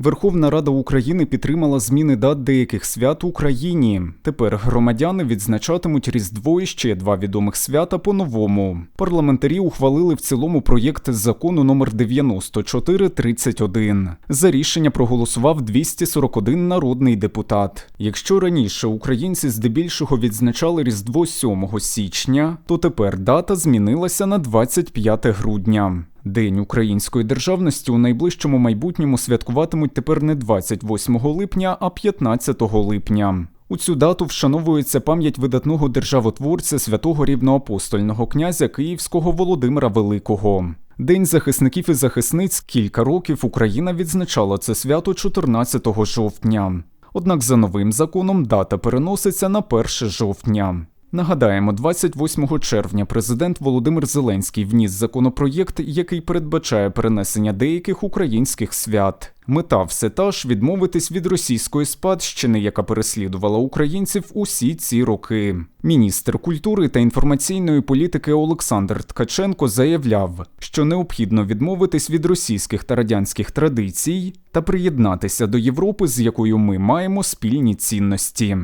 Верховна Рада України підтримала зміни дат деяких свят в Україні. Тепер громадяни відзначатимуть Різдво і ще два відомих свята по-новому. Парламентарі ухвалили в цілому проєкт закону номер 9431. За рішення проголосував 241 народний депутат. Якщо раніше українці здебільшого відзначали Різдво 7 січня, то тепер дата змінилася на 25 грудня. День української державності у найближчому майбутньому святкуватимуть тепер не 28 липня, а 15 липня. У цю дату вшановується пам'ять видатного державотворця святого рівноапостольного князя Київського Володимира Великого. День захисників і захисниць кілька років Україна відзначала це свято 14 жовтня. Однак за новим законом дата переноситься на 1 жовтня. Нагадаємо, 28 червня президент Володимир Зеленський вніс законопроєкт, який передбачає перенесення деяких українських свят. Мета все та ж відмовитись від російської спадщини, яка переслідувала українців усі ці роки. Міністр культури та інформаційної політики Олександр Ткаченко заявляв, що необхідно відмовитись від російських та радянських традицій та приєднатися до Європи, з якою ми маємо спільні цінності.